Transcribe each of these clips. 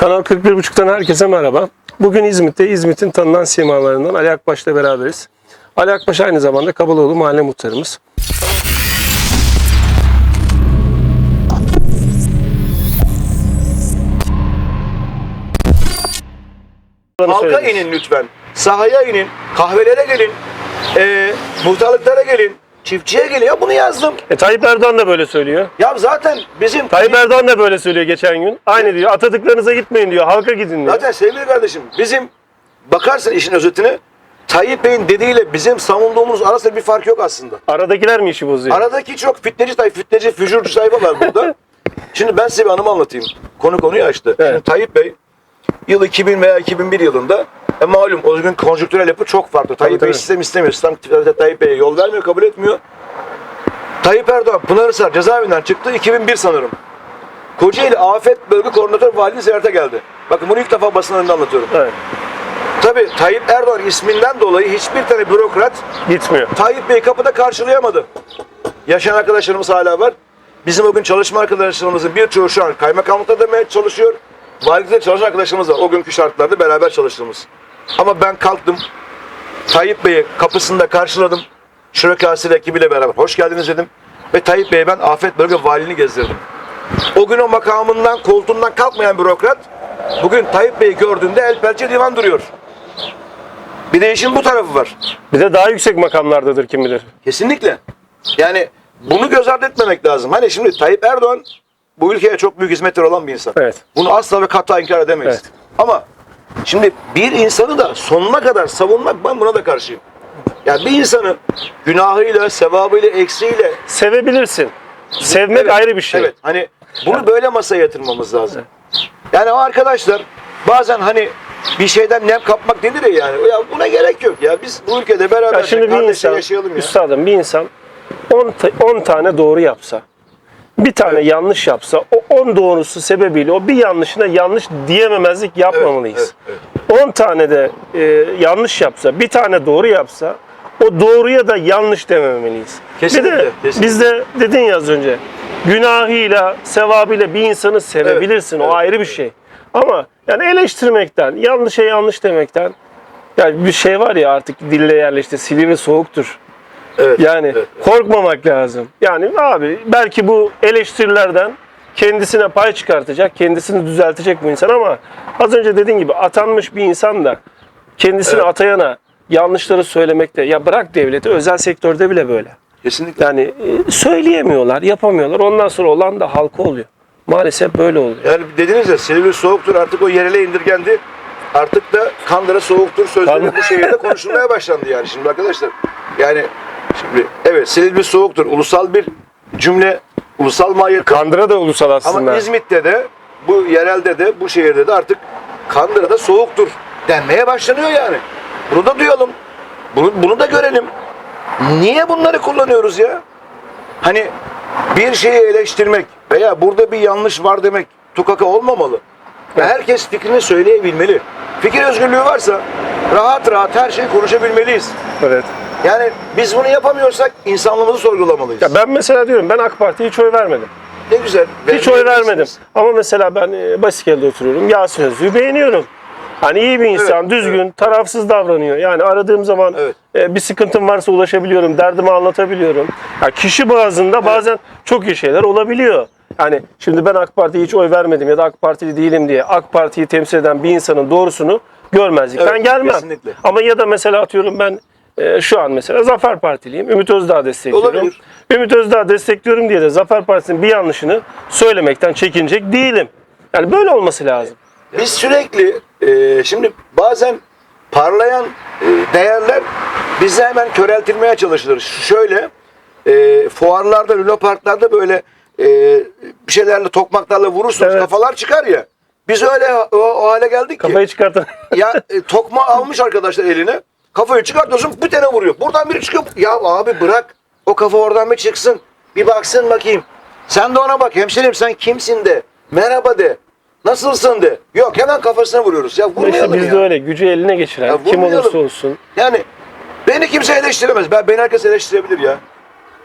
Kanal 41.5'tan herkese merhaba. Bugün İzmit'te İzmit'in tanınan simalarından Ali Akbaş'la beraberiz. Ali Akbaş aynı zamanda Kabaloğlu mahalle muhtarımız. Halka inin lütfen. Sahaya inin. Kahvelere gelin. Ee, muhtarlıklara gelin. Çiftçiye gelin. Ya bunu yazdım. E, Tayyip Erdoğan da böyle söylüyor. Ya zaten bizim... Tayyip Erdoğan da böyle söylüyor geçen gün. Aynı diyor. Atadıklarınıza gitmeyin diyor. Halka gidin diyor. Zaten sevgili kardeşim bizim bakarsın işin özetine Tayyip Bey'in dediğiyle bizim savunduğumuz arasında bir fark yok aslında. Aradakiler mi işi bozuyor? Aradaki çok fitneci tayfa, fitneci, füjurcu sayfa var burada. Şimdi ben size bir anımı anlatayım. Konu konuyu açtı. Evet. Şimdi Tayyip Bey yıl 2000 veya 2001 yılında e malum o gün konjonktürel yapı çok farklı. Tayyip Bey sistem istemiyor. Sistem Tayyip Bey'e yol vermiyor, kabul etmiyor. Tayyip Erdoğan Pınarhisar cezaevinden çıktı 2001 sanırım. Kocaeli Afet Bölge Koordinatör Valiliği ziyarete geldi. Bakın bunu ilk defa basın önünde anlatıyorum. Evet. Tabii Tayyip Erdoğan isminden dolayı hiçbir tane bürokrat Gitmiyor. Tayyip Bey kapıda karşılayamadı. Yaşayan arkadaşlarımız hala var. Bizim o gün çalışma arkadaşlarımızın birçoğu şu an kaymakamlıkta demeye çalışıyor. Valilikte çalışan arkadaşlarımız var. O günkü şartlarda beraber çalıştığımız. Ama ben kalktım. Tayyip Bey'i kapısında karşıladım. Şürekası ekibiyle beraber hoş geldiniz dedim. Ve Tayyip Bey'e ben Afet Bölge Valiliğini gezdirdim. O gün o makamından, koltuğundan kalkmayan bürokrat bugün Tayyip Bey'i gördüğünde el pençe divan duruyor. Bir de işin bu tarafı var. Bir de daha yüksek makamlardadır kim bilir. Kesinlikle. Yani bunu göz ardı etmemek lazım. Hani şimdi Tayyip Erdoğan bu ülkeye çok büyük hizmetler olan bir insan. Evet. Bunu asla ve kata inkar edemeyiz. Evet. Ama şimdi bir insanı da sonuna kadar savunmak ben buna da karşıyım. Yani bir insanı günahıyla, sevabıyla, eksiğiyle Sevebilirsin. Sevmek Evet, ayrı bir şey. Evet. Hani bunu böyle masaya yatırmamız lazım. Yani o arkadaşlar bazen hani bir şeyden nem kapmak denir ya yani. Ya buna gerek yok ya. Biz bu ülkede beraber Ya şimdi bir insan, yaşayalım ya. üstadım bir insan 10 10 tane doğru yapsa, bir tane yanlış yapsa, o 10 doğrusu sebebiyle o bir yanlışına yanlış diyememezlik yapmamalıyız. evet, 10 tane de e, yanlış yapsa, bir tane doğru yapsa, o doğruya da yanlış dememeliyiz. Kesinlikle, Bir de kesinlikle. bizde dedin ya az önce, günahıyla, sevabıyla bir insanı sevebilirsin. Evet, o evet, ayrı bir şey. Ama yani eleştirmekten, yanlışa yanlış demekten, yani bir şey var ya artık dille yerleşti, silivri soğuktur. Evet, Yani evet. korkmamak lazım. Yani abi belki bu eleştirilerden kendisine pay çıkartacak, kendisini düzeltecek bu insan ama az önce dediğin gibi atanmış bir insan da kendisini Evet. atayana yanlışları söylemekte ya bırak devleti özel sektörde bile böyle. Kesinlikle. Yani e, söyleyemiyorlar, yapamıyorlar. Ondan sonra olan da halka oluyor. Maalesef böyle oluyor. Yani dediniz ya Silivri soğuktur artık o yerele indirgendi. Artık da Kandıra soğuktur sözleri bu şehirde konuşulmaya başlandı yani şimdi arkadaşlar. Yani şimdi evet Silivri soğuktur ulusal bir cümle ulusal mahiyet. Kandıra da ulusal aslında. Ama İzmit'te de bu yerelde de bu şehirde de artık Kandıra'da soğuktur denmeye başlanıyor yani. Bunu da duyalım. Bunu, bunu da görelim. Niye bunları kullanıyoruz ya? Hani bir şeyi eleştirmek veya burada bir yanlış var demek tukaka olmamalı. Ve Evet. Herkes fikrini söyleyebilmeli. Fikir özgürlüğü varsa rahat rahat her şeyi konuşabilmeliyiz. Evet. Yani biz bunu yapamıyorsak insanlığımızı sorgulamalıyız. Ya ben mesela diyorum ben AK Parti'ye hiç oy vermedim. ne güzel. Hiç oy vermedim. Ama mesela ben e, Basikel'de oturuyorum. Yasin Özlü'yü beğeniyorum. Hani iyi bir insan, Evet, düzgün, tarafsız davranıyor. Yani aradığım zaman Evet. e, bir sıkıntım varsa ulaşabiliyorum, derdimi anlatabiliyorum. Ya kişi bazında bazen çok iyi şeyler olabiliyor. Yani şimdi ben AK Parti'ye hiç oy vermedim ya da AK Partili değilim diye AK Parti'yi temsil eden bir insanın doğrusunu görmezlikten Evet, gelmem. kesinlikle. Ama ya da mesela atıyorum ben e, şu an mesela Zafer Partiliyim. Ümit Özdağ destekliyorum. Olabilir. Ümit Özdağ destekliyorum diye de Zafer Partisi'nin bir yanlışını söylemekten çekinecek değilim. Yani böyle olması lazım. Biz sürekli e, şimdi bazen parlayan e, değerler bizi hemen köreltilmeye çalışılır. Şöyle e, fuarlarda, lunaparklarda böyle e, bir şeylerle tokmaklarla vurursunuz Evet. kafalar çıkar ya. Biz öyle o, o hale geldik ki. Kafayı çıkartın. Ya e, tokma almış arkadaşlar eline. Kafayı çıkartıyorsun bir tane vuruyor. Buradan biri çıkıyor. Ya abi bırak. O kafa oradan bir çıksın. Bir baksın bakayım. Sen de ona bak. Hemşerim sen kimsin de. Merhaba de. Nasılsın de. Yok hemen kafasına vuruyoruz. Ya vurmayalım bizde ya. öyle gücü eline geçiren Ya kim vurmayalım. olursa olsun. Yani beni kimse eleştiremez. Ben, beni herkes eleştirebilir ya.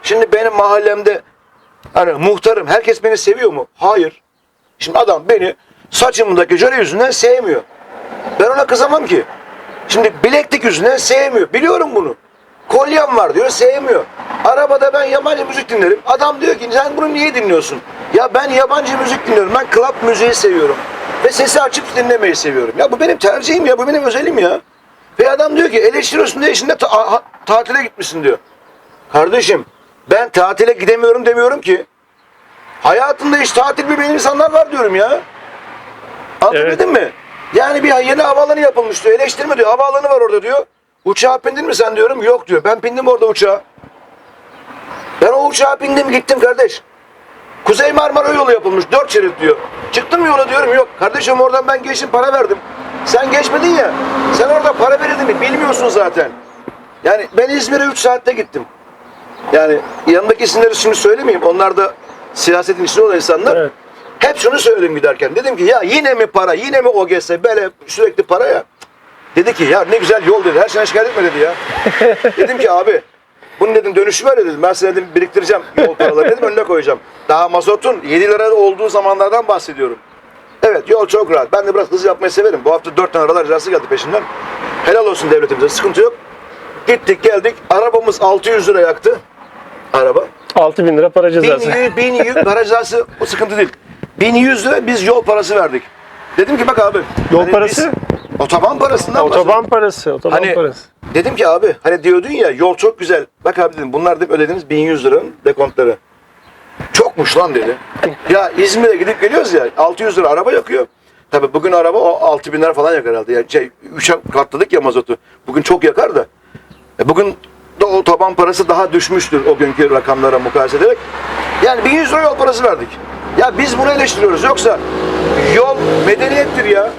Şimdi benim mahallemde hani muhtarım herkes beni seviyor mu? Hayır. Şimdi adam beni saçımdaki jöle yüzünden sevmiyor. Ben ona kızamam ki. Şimdi bileklik yüzünden sevmiyor. Biliyorum bunu. Kolyem var diyor sevmiyor. Arabada ben yabancı müzik dinlerim. Adam diyor ki sen bunu niye dinliyorsun? Ya ben yabancı müzik dinliyorum. Ben club müziği seviyorum. Ve sesi açıp dinlemeyi seviyorum. Ya bu benim tercihim ya. Bu benim özelim ya. Ve adam diyor ki eleştiriyorsun diye şimdi ta- tatile gitmişsin diyor. Kardeşim ben tatile gidemiyorum demiyorum ki. Hayatında hiç tatil bilmeyen insanlar var diyorum ya. Anlatabildim mi? Yani bir yeni havaalanı yapılmış diyor. Eleştirme diyor. Havaalanı var orada diyor. Uçağa bindin mi sen diyorum. Yok diyor. Ben bindim orada uçağa. Ben o uçağa bindim gittim kardeş. Kuzey Marmara yolu yapılmış. Dört şerit diyor. Çıktım yola diyorum. Yok. Kardeşim oradan ben geçtim para verdim. Sen geçmedin ya. Sen orada para verildin mi bilmiyorsun zaten. Yani ben İzmir'e 3 saatte gittim. Yani yanındaki isimleri şimdi söylemeyeyim. Onlar da siyasetin içinde olan insanlar. Evet. Hep şunu söyledim giderken. Dedim ki ya yine mi para, yine mi OGS böyle sürekli para ya. Dedi ki ya ne güzel yol dedi. Her sene şikayet etme dedi ya. dedim ki abi bunun dedim dönüşü var dedim. Ben sana dedim biriktireceğim yol paraları dedim önüne koyacağım. Daha mazotun 7 lira olduğu zamanlardan bahsediyorum. Evet yol çok rahat. Ben de biraz hızlı yapmayı severim. Bu hafta 4 tane aralar cezası geldi peşinden. Helal olsun devletimize. Sıkıntı yok. Gittik geldik. Arabamız 600 lira yaktı. Araba. 6000 lira para cezası. 1100, 1100 para cezası o sıkıntı değil. 1100 lira biz yol parası verdik. Dedim ki bak abi. Yol hani parası? biz otoban parasından Otoban parası, otoban Hani parası. dedim ki abi hani diyordun ya yol çok güzel. Bak abi dedim bunlar dedim ödediniz 1100 liranın dekontları. Çokmuş lan dedi. ya İzmir'e gidip geliyoruz ya 600 lira araba yakıyor. Tabii bugün araba o 6000 lira falan yakar herhalde. Yani şey, 3'e katladık ya mazotu. Bugün çok yakar da. E bugün de o taban parası daha düşmüştür o günkü rakamlara mukayese ederek. Yani 1100 lira yol parası verdik. Ya biz bunu eleştiriyoruz. Yoksa yol medeniyettir ya.